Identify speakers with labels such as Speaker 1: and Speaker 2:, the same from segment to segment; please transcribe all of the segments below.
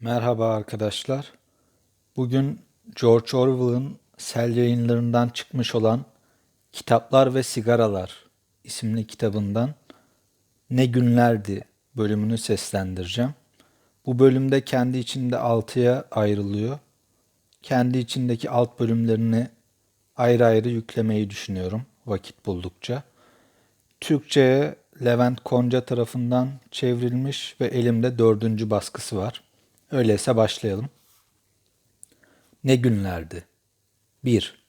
Speaker 1: Merhaba arkadaşlar. Bugün George Orwell'ın Sel yayınlarından çıkmış olan Kitaplar ve Sigaralar isimli kitabından Ne Günlerdi bölümünü seslendireceğim. Bu bölümde kendi içinde altıya ayrılıyor. Kendi içindeki alt bölümlerini ayrı ayrı yüklemeyi düşünüyorum vakit buldukça. Türkçe'ye Levent Konca tarafından çevrilmiş ve elimde dördüncü baskısı var. Öyleyse başlayalım. Ne günlerdi? 1.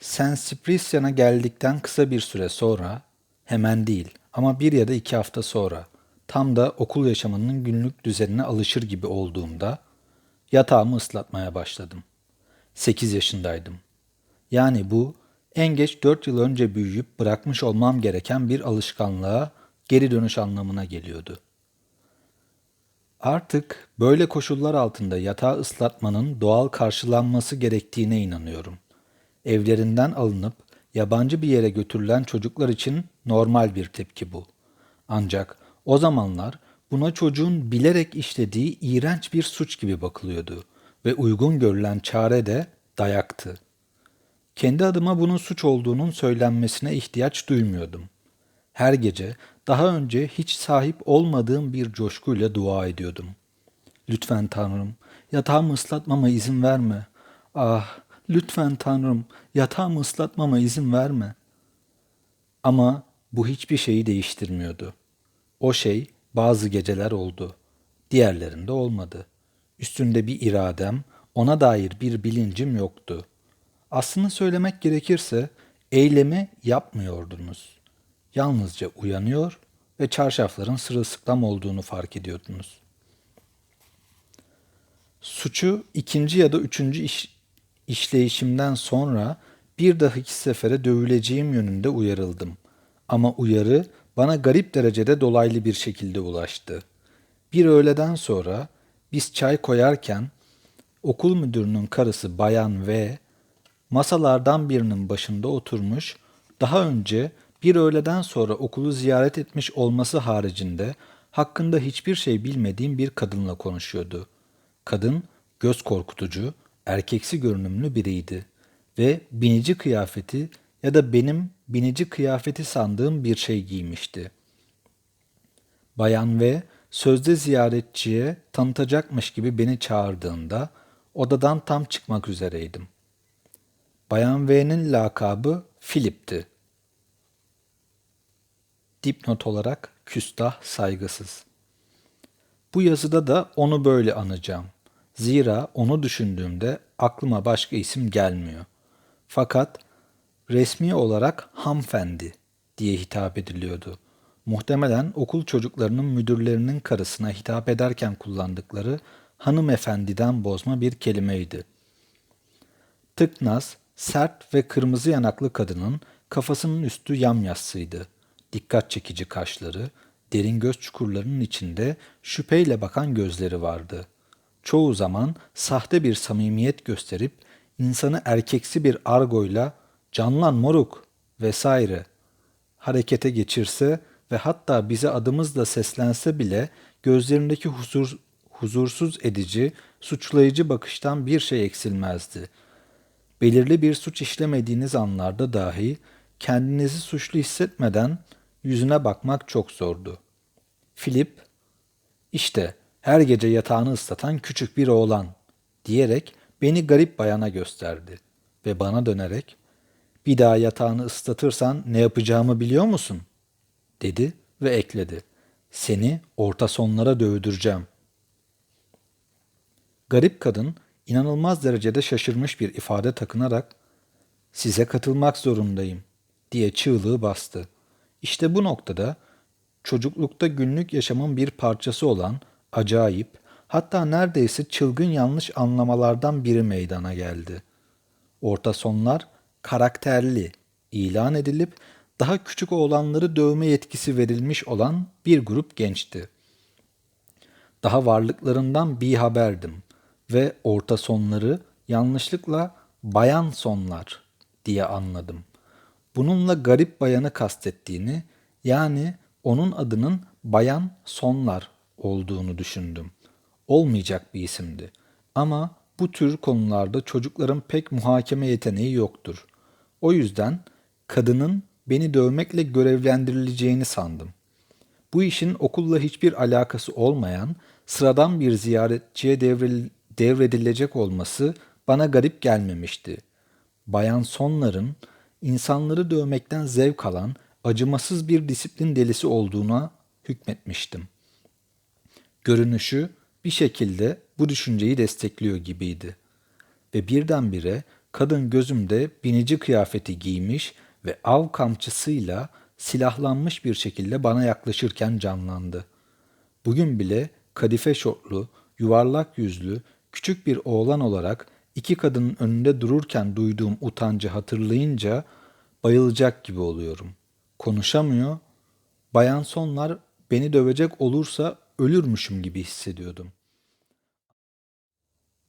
Speaker 1: Sen Sprisyan'a geldikten kısa bir süre sonra, hemen değil ama bir ya da iki hafta sonra, tam da okul yaşamının günlük düzenine alışır gibi olduğumda, yatağımı ıslatmaya başladım. 8 yaşındaydım. Yani bu en geç 4 yıl önce büyüyüp bırakmış olmam gereken bir alışkanlığa geri dönüş anlamına geliyordu. Artık böyle koşullar altında yatağı ıslatmanın doğal karşılanması gerektiğine inanıyorum. Evlerinden alınıp yabancı bir yere götürülen çocuklar için normal bir tepki bu. Ancak o zamanlar buna çocuğun bilerek işlediği iğrenç bir suç gibi bakılıyordu ve uygun görülen çare de dayaktı. Kendi adıma bunun suç olduğunun söylenmesine ihtiyaç duymuyordum. Her gece daha önce hiç sahip olmadığım bir coşkuyla dua ediyordum. Lütfen Tanrım, yatağımı ıslatmama izin verme. Ah, lütfen Tanrım, yatağımı ıslatmama izin verme. Ama bu hiçbir şeyi değiştirmiyordu. O şey bazı geceler oldu. Diğerlerinde olmadı. Üstünde bir iradem, ona dair bir bilincim yoktu. Aslını söylemek gerekirse eylemi yapmıyordunuz. Yalnızca uyanıyor ve çarşafların sırılsıklam olduğunu fark ediyordunuz. Suçu ikinci ya da üçüncü iş, işleyişimden sonra bir dahaki sefere dövüleceğim yönünde uyarıldım. Ama uyarı bana garip derecede dolaylı bir şekilde ulaştı. Bir öğleden sonra biz çay koyarken okul müdürünün karısı Bayan V masalardan birinin başında oturmuş, daha önce bir öğleden sonra okulu ziyaret etmiş olması haricinde hakkında hiçbir şey bilmediğim bir kadınla konuşuyordu. Kadın göz korkutucu, erkeksi görünümlü biriydi ve binici kıyafeti ya da benim binici kıyafeti sandığım bir şey giymişti. Bayan ve sözde ziyaretçiye tanıtacakmış gibi beni çağırdığında odadan tam çıkmak üzereydim. Bayan V'nin lakabı Philip'ti. Dipnot olarak küstah saygısız. Bu yazıda da onu böyle anacağım. Zira onu düşündüğümde aklıma başka isim gelmiyor. Fakat resmi olarak hanımefendi diye hitap ediliyordu. Muhtemelen okul çocuklarının müdürlerinin karısına hitap ederken kullandıkları hanımefendiden bozma bir kelimeydi. Tıknaz, sert ve kırmızı yanaklı kadının kafasının üstü yamyassıydı dikkat çekici kaşları, derin göz çukurlarının içinde şüpheyle bakan gözleri vardı. Çoğu zaman sahte bir samimiyet gösterip insanı erkeksi bir argoyla canlan moruk vesaire harekete geçirse ve hatta bize adımızla seslense bile gözlerindeki huzur, huzursuz edici, suçlayıcı bakıştan bir şey eksilmezdi. Belirli bir suç işlemediğiniz anlarda dahi kendinizi suçlu hissetmeden yüzüne bakmak çok zordu. Filip, işte her gece yatağını ıslatan küçük bir oğlan diyerek beni garip bayana gösterdi ve bana dönerek bir daha yatağını ıslatırsan ne yapacağımı biliyor musun? dedi ve ekledi. Seni orta sonlara dövdüreceğim. Garip kadın inanılmaz derecede şaşırmış bir ifade takınarak size katılmak zorundayım diye çığlığı bastı. İşte bu noktada çocuklukta günlük yaşamın bir parçası olan acayip, hatta neredeyse çılgın yanlış anlamalardan biri meydana geldi. Orta sonlar karakterli ilan edilip daha küçük oğlanları dövme yetkisi verilmiş olan bir grup gençti. Daha varlıklarından bir haberdim ve orta sonları yanlışlıkla bayan sonlar diye anladım.'' Bununla garip bayanı kastettiğini, yani onun adının bayan sonlar olduğunu düşündüm. olmayacak bir isimdi. Ama bu tür konularda çocukların pek muhakeme yeteneği yoktur. O yüzden kadının beni dövmekle görevlendirileceğini sandım. Bu işin okulla hiçbir alakası olmayan sıradan bir ziyaretçiye devredilecek olması bana garip gelmemişti. Bayan Sonlar'ın insanları dövmekten zevk alan acımasız bir disiplin delisi olduğuna hükmetmiştim. Görünüşü bir şekilde bu düşünceyi destekliyor gibiydi. Ve birdenbire kadın gözümde binici kıyafeti giymiş ve av kamçısıyla silahlanmış bir şekilde bana yaklaşırken canlandı. Bugün bile kadife şortlu, yuvarlak yüzlü, küçük bir oğlan olarak iki kadının önünde dururken duyduğum utancı hatırlayınca bayılacak gibi oluyorum. Konuşamıyor, bayan sonlar beni dövecek olursa ölürmüşüm gibi hissediyordum.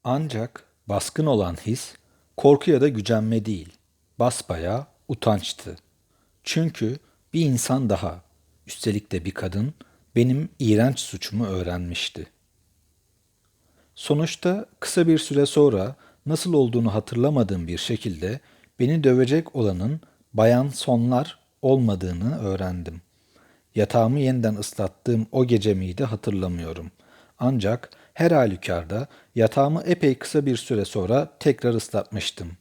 Speaker 1: Ancak baskın olan his korku ya da gücenme değil, basbayağı utançtı. Çünkü bir insan daha, üstelik de bir kadın benim iğrenç suçumu öğrenmişti. Sonuçta kısa bir süre sonra nasıl olduğunu hatırlamadığım bir şekilde beni dövecek olanın bayan sonlar olmadığını öğrendim. Yatağımı yeniden ıslattığım o gece miydi hatırlamıyorum. Ancak her halükarda yatağımı epey kısa bir süre sonra tekrar ıslatmıştım.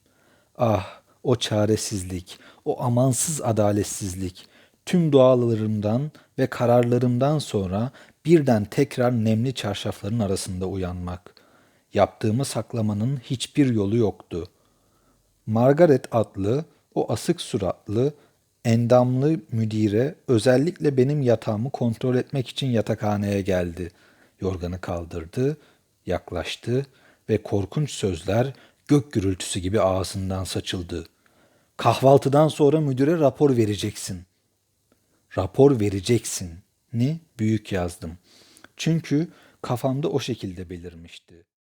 Speaker 1: Ah, o çaresizlik, o amansız adaletsizlik, tüm dualarımdan ve kararlarımdan sonra birden tekrar nemli çarşafların arasında uyanmak. Yaptığımı saklamanın hiçbir yolu yoktu. Margaret adlı o asık suratlı, endamlı müdire özellikle benim yatağımı kontrol etmek için yatakhaneye geldi. Yorganı kaldırdı, yaklaştı ve korkunç sözler gök gürültüsü gibi ağzından saçıldı. Kahvaltıdan sonra müdüre rapor vereceksin. Rapor vereceksin ni büyük yazdım. Çünkü kafamda o şekilde belirmişti.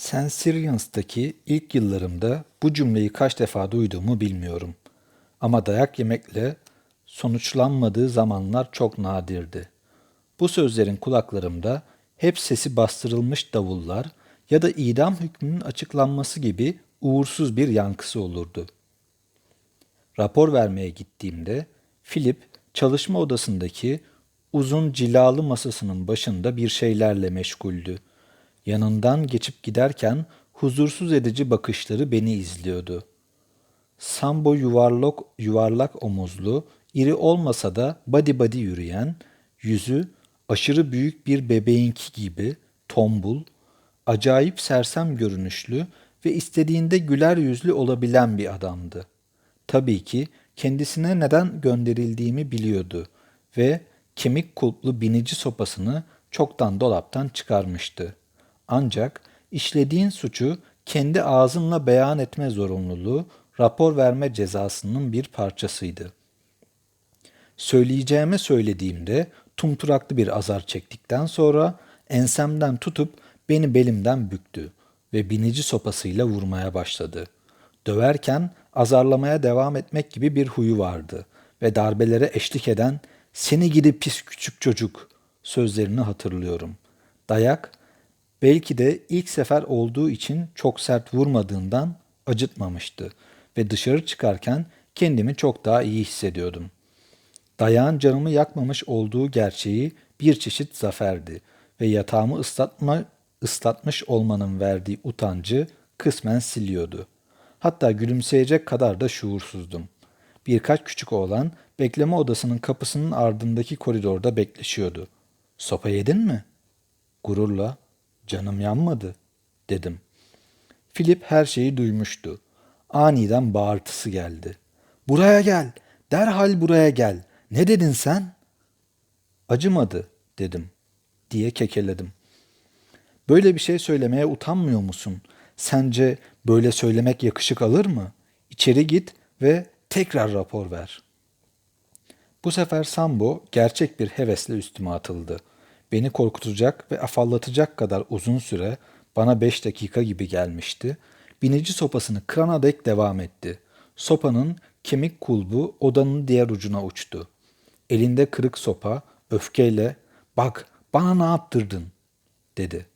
Speaker 1: Sensirians'taki ilk yıllarımda bu cümleyi kaç defa duyduğumu bilmiyorum. Ama dayak yemekle sonuçlanmadığı zamanlar çok nadirdi. Bu sözlerin kulaklarımda hep sesi bastırılmış davullar ya da idam hükmünün açıklanması gibi uğursuz bir yankısı olurdu. Rapor vermeye gittiğimde Philip çalışma odasındaki uzun cilalı masasının başında bir şeylerle meşguldü. Yanından geçip giderken huzursuz edici bakışları beni izliyordu. Sambo yuvarlak, yuvarlak omuzlu, iri olmasa da body body yürüyen, yüzü aşırı büyük bir bebeğinki gibi tombul, acayip sersem görünüşlü ve istediğinde güler yüzlü olabilen bir adamdı. Tabii ki kendisine neden gönderildiğimi biliyordu ve kemik kulplu binici sopasını çoktan dolaptan çıkarmıştı. Ancak işlediğin suçu kendi ağzınla beyan etme zorunluluğu rapor verme cezasının bir parçasıydı. Söyleyeceğime söylediğimde tumturaklı bir azar çektikten sonra ensemden tutup beni belimden büktü ve binici sopasıyla vurmaya başladı. Döverken azarlamaya devam etmek gibi bir huyu vardı ve darbelere eşlik eden seni gidi pis küçük çocuk sözlerini hatırlıyorum. Dayak belki de ilk sefer olduğu için çok sert vurmadığından acıtmamıştı ve dışarı çıkarken kendimi çok daha iyi hissediyordum. Dayağın canımı yakmamış olduğu gerçeği bir çeşit zaferdi ve yatağımı ıslatma, ıslatmış olmanın verdiği utancı kısmen siliyordu. Hatta gülümseyecek kadar da şuursuzdum. Birkaç küçük oğlan bekleme odasının kapısının ardındaki koridorda bekleşiyordu. Sopa yedin mi? Gururla, canım yanmadı, dedim. Philip her şeyi duymuştu. Aniden bağırtısı geldi. Buraya gel, derhal buraya gel. Ne dedin sen? Acımadı, dedim, diye kekeledim. Böyle bir şey söylemeye utanmıyor musun? Sence böyle söylemek yakışık alır mı? İçeri git ve tekrar rapor ver. Bu sefer Sambo gerçek bir hevesle üstüme atıldı. Beni korkutacak ve afallatacak kadar uzun süre bana beş dakika gibi gelmişti. Binici sopasını kırana dek devam etti. Sopanın kemik kulbu odanın diğer ucuna uçtu. Elinde kırık sopa öfkeyle ''Bak bana ne yaptırdın?'' dedi.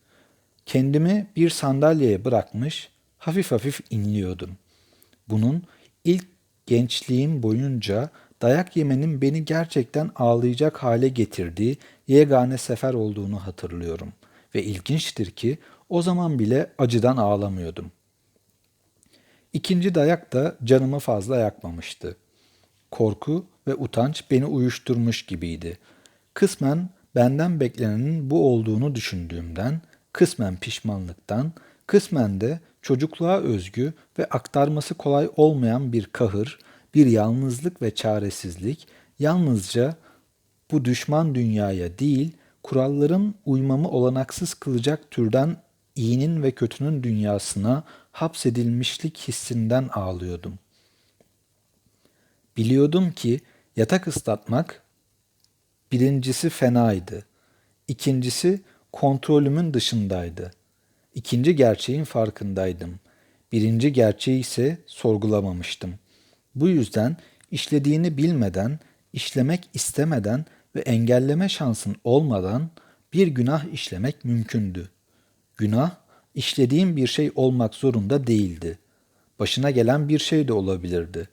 Speaker 1: Kendimi bir sandalyeye bırakmış, hafif hafif inliyordum. Bunun ilk gençliğim boyunca dayak yemenin beni gerçekten ağlayacak hale getirdiği yegane sefer olduğunu hatırlıyorum. Ve ilginçtir ki o zaman bile acıdan ağlamıyordum. İkinci dayak da canımı fazla yakmamıştı. Korku ve utanç beni uyuşturmuş gibiydi. Kısmen benden beklenenin bu olduğunu düşündüğümden, kısmen pişmanlıktan, kısmen de çocukluğa özgü ve aktarması kolay olmayan bir kahır, bir yalnızlık ve çaresizlik yalnızca bu düşman dünyaya değil, kuralların uymamı olanaksız kılacak türden iyinin ve kötünün dünyasına hapsedilmişlik hissinden ağlıyordum. Biliyordum ki yatak ıslatmak birincisi fenaydı. İkincisi kontrolümün dışındaydı. İkinci gerçeğin farkındaydım. Birinci gerçeği ise sorgulamamıştım. Bu yüzden işlediğini bilmeden, işlemek istemeden ve engelleme şansın olmadan bir günah işlemek mümkündü. Günah, işlediğim bir şey olmak zorunda değildi. Başına gelen bir şey de olabilirdi.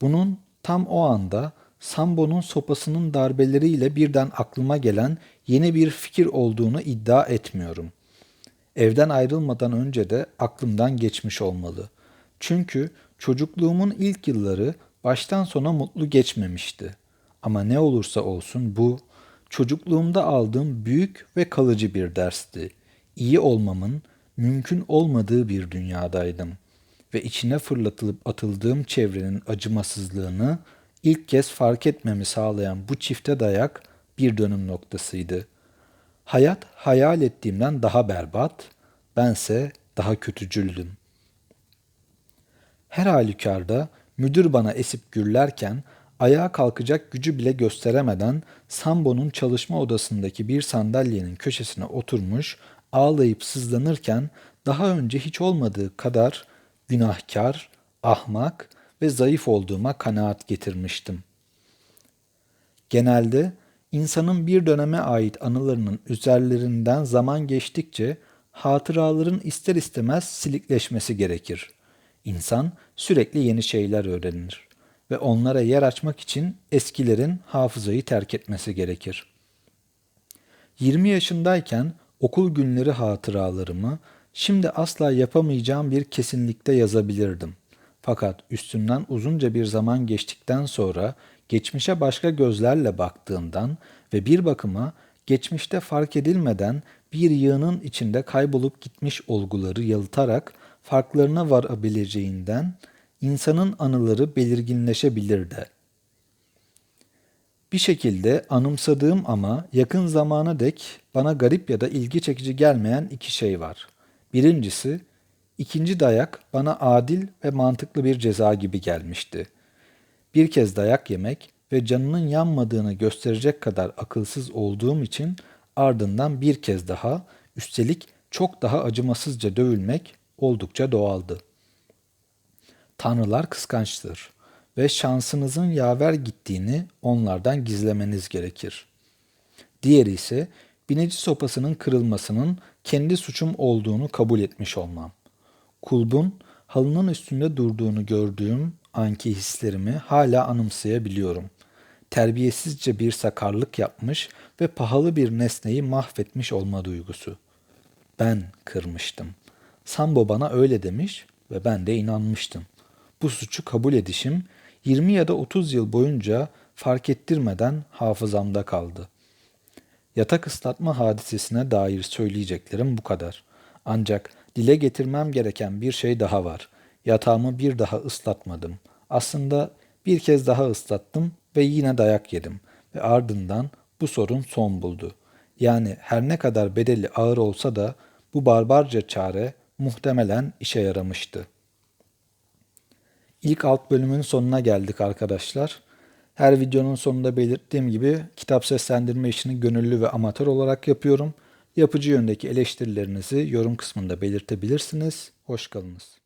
Speaker 1: Bunun tam o anda Sambo'nun sopasının darbeleriyle birden aklıma gelen yeni bir fikir olduğunu iddia etmiyorum. Evden ayrılmadan önce de aklımdan geçmiş olmalı. Çünkü çocukluğumun ilk yılları baştan sona mutlu geçmemişti. Ama ne olursa olsun bu çocukluğumda aldığım büyük ve kalıcı bir dersti. İyi olmamın mümkün olmadığı bir dünyadaydım ve içine fırlatılıp atıldığım çevrenin acımasızlığını ilk kez fark etmemi sağlayan bu çifte dayak bir dönüm noktasıydı. Hayat hayal ettiğimden daha berbat, bense daha kötücüldüm. Her halükarda müdür bana esip gürlerken ayağa kalkacak gücü bile gösteremeden Sambo'nun çalışma odasındaki bir sandalyenin köşesine oturmuş ağlayıp sızlanırken daha önce hiç olmadığı kadar günahkar, ahmak ve zayıf olduğuma kanaat getirmiştim. Genelde insanın bir döneme ait anılarının üzerlerinden zaman geçtikçe hatıraların ister istemez silikleşmesi gerekir. İnsan sürekli yeni şeyler öğrenir ve onlara yer açmak için eskilerin hafızayı terk etmesi gerekir. 20 yaşındayken okul günleri hatıralarımı şimdi asla yapamayacağım bir kesinlikte yazabilirdim. Fakat üstünden uzunca bir zaman geçtikten sonra geçmişe başka gözlerle baktığımdan ve bir bakıma geçmişte fark edilmeden bir yığının içinde kaybolup gitmiş olguları yalıtarak farklarına varabileceğinden insanın anıları belirginleşebilir de. Bir şekilde anımsadığım ama yakın zamana dek bana garip ya da ilgi çekici gelmeyen iki şey var. Birincisi, ikinci dayak bana adil ve mantıklı bir ceza gibi gelmişti. Bir kez dayak yemek ve canının yanmadığını gösterecek kadar akılsız olduğum için ardından bir kez daha, üstelik çok daha acımasızca dövülmek oldukça doğaldı. Tanrılar kıskançtır ve şansınızın yaver gittiğini onlardan gizlemeniz gerekir. Diğeri ise bineci sopasının kırılmasının kendi suçum olduğunu kabul etmiş olmam. Kulbun halının üstünde durduğunu gördüğüm anki hislerimi hala anımsayabiliyorum. Terbiyesizce bir sakarlık yapmış ve pahalı bir nesneyi mahvetmiş olma duygusu. Ben kırmıştım. Sambo bana öyle demiş ve ben de inanmıştım. Bu suçu kabul edişim 20 ya da 30 yıl boyunca fark ettirmeden hafızamda kaldı. Yatak ıslatma hadisesine dair söyleyeceklerim bu kadar. Ancak dile getirmem gereken bir şey daha var. Yatağımı bir daha ıslatmadım. Aslında bir kez daha ıslattım ve yine dayak yedim ve ardından bu sorun son buldu. Yani her ne kadar bedeli ağır olsa da bu barbarca çare muhtemelen işe yaramıştı. İlk alt bölümün sonuna geldik arkadaşlar. Her videonun sonunda belirttiğim gibi kitap seslendirme işini gönüllü ve amatör olarak yapıyorum. Yapıcı yöndeki eleştirilerinizi yorum kısmında belirtebilirsiniz. Hoş kalınız.